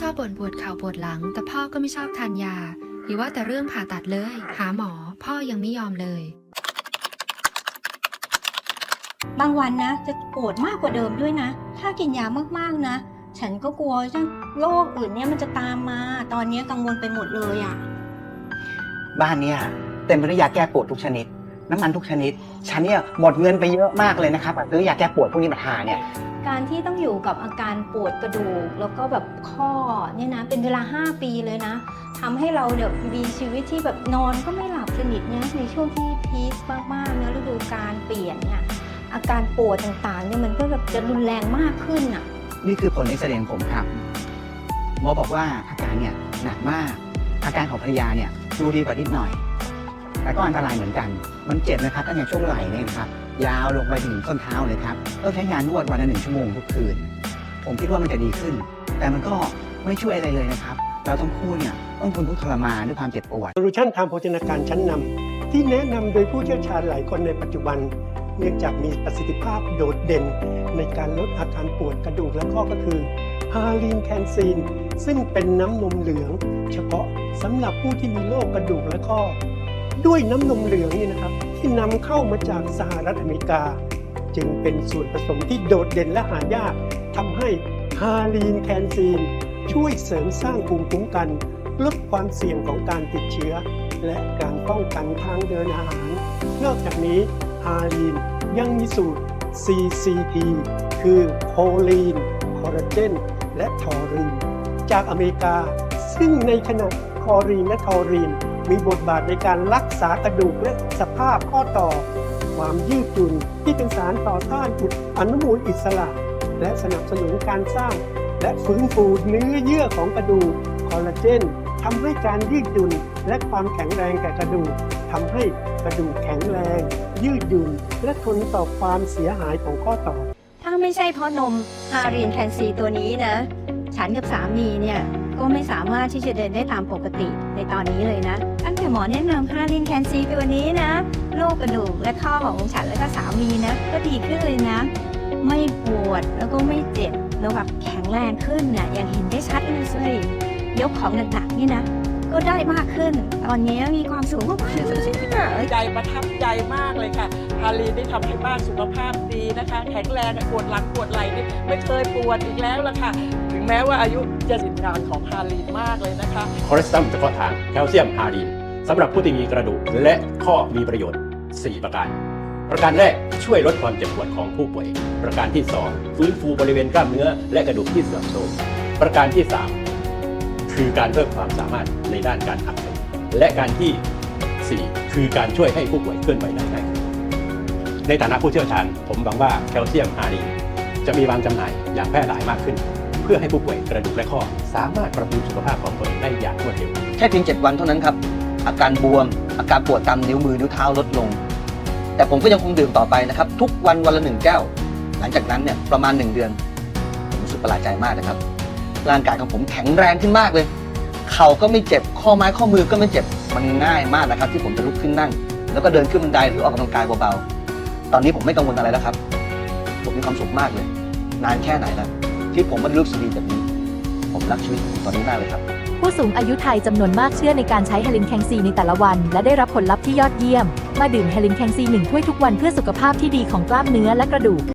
ชอบบ่นปวดเข่าปวดหลัง แต่พ่อก็ไม่ชอบทานยาหรือว่าแต่เรื่องผ่าตัดเลย หาหมอ พ่อยังไม่ยอมเลย บางวันนะ จะปวดมากกว่าเดิมด้วยนะ ถ้ากินยามากๆนะ ฉันก็กลัวว่าโรคอื่นเนี่ยมันจะตามมา ตอนนี้กังวลไปหมดเลยอะ่ะ บ้านเนี่ยเต็มไปด้วยยาแก้ปวดทุกชนิด น้ำมันทุกชนิด ฉันเนี่ยหมดเงินไปเยอะมากเลยนะครับซื้อยาแก้ปวดพวกนี้มาทาเนี่ย การที่ต้องอยู่กับอาการปวดกระดูก แล้วก็แบบข้อเนี่ยนะเป็นเวลา 5 ปีเลยนะทำให้เราเนี่ยมีชีวิตที่แบบนอนก็ไม่หลับสนิทเนี่ยในช่วงที่พีคมากๆนะฤดูการเปลี่ยนเนี่ยอาการปวดต่างๆเนี่ยมันก็แบบจะรุนแรงมากขึ้นอะนี่คือผลเอ็กซเรย์ของผมครับหมอบอกว่าอาการเนี่ยหนักมาก อาการของภรรยาเนี่ยดูดีกว่านิดหน่อย แต่ก็อันตรายเหมือนกัน มันเจ็บนะครับตั้งแต่ช่วงไหล่เนี่ยนะครับยาวลงไปถึงส้นเท้าเลยครับต้องใช้งานนวดวันละหนึ่งชั่วโมงทุกคืน ผมคิดว่ามันจะดีขึ้น แต่มันก็ไม่ช่วยอะไรเลยนะครับ เราต้องคู่เนี่ยต้องทนทุกข์ทรมานด้วยความเจ็บปวดโซลูชันทางโภชนาการชั้นนำที่แนะนำโดยผู้เชี่ยวชาญหลายคนในปัจจุบัน เนื่องจากมีประสิทธิภาพโดดเด่น ในการลดอาการปวดกระดูกและข้อก็คือฮาลีนแคนซีนซึ่งเป็นน้ำนมเหลือง เฉพาะสำหรับผู้ที่มีโรคกระดูกและข้อ ด้วยน้ำนมเหลืองนี่นะครับ ที่นำเข้ามาจากสหรัฐอเมริกา จึงเป็นส่วนผสมที่โดดเด่นและหายากทำให้ฮาลีนแคนซีน ช่วยเสริมสร้างภูมิคุ้มกันลดความเสี่ยงของการติดเชื้อ และการป้องกันทางเดินอาหาร นอกจากนี้ฮาลีนยังมีสูตร CCP คือโคลีนคอลลาเจน และทอรีน จากอเมริกา ซึ่งในขณะคอรีนและทอรีน มีบทบาทในการรักษากระดูกและสภาพข้อต่อ ความยืดหยุ่นที่เป็นสารต่อต้านอุดอนุมูลอิสระ และสนับสนุนการสร้าง และฟื้นฟูเนื้อเยื่อของกระดูกคอลลาเจนทำให้การยืดหยุ่นและความแข็งแรงแก่กระดูกทำให้กระดูกแข็งแรง ยืดหยุ่นและทนต่อความเสียหายของข้อต่อ ถ้าไม่ใช่เพราะนมฮารีนแคนซีตัวนี้นะ ฉันกับสามีเนี่ย ก็ไม่สามารถที่จะเดินได้ตามปกติในตอนนี้เลยนะ หมอแนะนำฮารีนแคนซีตัวนี้นะโรคกระดูกและข้อของฉันและก็สามีนะ ก็ดีขึ้นเลยนะ ไม่ปวดแล้วก็ไม่เจ็บแล้วแบบแข็งแรงขึ้นน่ะอย่างเห็นได้ชัดเลยสิยกของหนักๆนี่นะ ก็ได้มากขึ้น ตอนนี้มีความสุขมากๆเลยใจประทับใจมากเลยค่ะฮารีได้ทำให้บ้านสุขภาพดีนะคะ แข็งแรงปวดหลังปวดไหล่นี่ไม่เคยปวดอีกแล้วล่ะค่ะ ถึงแม้ว่าอายุจะสินงานของฮารีมากเลยนะคะ คอเลสเตอรอลเฉพาะทางแคลเซียมฮารีน สำหรับผู้ที่มีกระดูกและข้อมีประโยชน์ 4 ประการ ประการแรกช่วยลดความเจ็บปวดของผู้ป่วย ประการที่ 2 ฟื้นฟูบริเวณกล้ามเนื้อและกระดูกที่เสื่อมโทรมประการที่ 3 คือการเพิ่มความสามารถในด้านการอักเสบและการที่ 4 คือการช่วยให้ผู้ป่วยเคลื่อนไหวได้ง่ายในฐานะผู้เชี่ยวชาญ ผมหวังว่าแคลเซียมฮารีจะมีวางจำหน่ายอย่างแพร่หลายมากขึ้น เพื่อให้ผู้ป่วยกระดูกและข้อ สามารถปรับปรุงสุขภาพของตนเองได้อย่างรวดเร็ว แค่เพียง 7 วันเท่านั้นครับ อาการบวม อาการปวดตามนิ้วมือนิ้วเท้าลดลง แต่ผมก็ยังคงดื่มต่อไปนะครับ ทุกวันวันละหนึ่งแก้ว หลังจากนั้นเนี่ยประมาณ 1 เดือน ผมรู้สึกประหลาดใจมากนะครับ ร่างกายของผมแข็งแรงขึ้นมากเลย เข่าก็ไม่เจ็บข้อไม้ข้อมือก็ไม่เจ็บมันง่ายมากนะครับ ที่ผมจะลุกขึ้นนั่ง แล้วก็เดินขึ้นบันไดหรือออกกำลังกายเบาๆตอนนี้ผมไม่กังวลอะไรแล้วครับ ผมมีความสุขมากเลย นานแค่ไหนแล้วที่ผมไม่ได้รู้สึกดีแบบนี้ ผมรักชีวิตผมตอนนี้มากเลยครับ ผู้สูงอายุไทยจำนวนมากเชื่อในการใช้เฮลินแคงซีในแต่ละวัน และได้รับผลลัพธ์ที่ยอดเยี่ยม มาดื่มเฮลินแคงซีหนึ่งถ้วยทุกวันเพื่อสุขภาพที่ดีของกล้ามเนื้อและกระดูก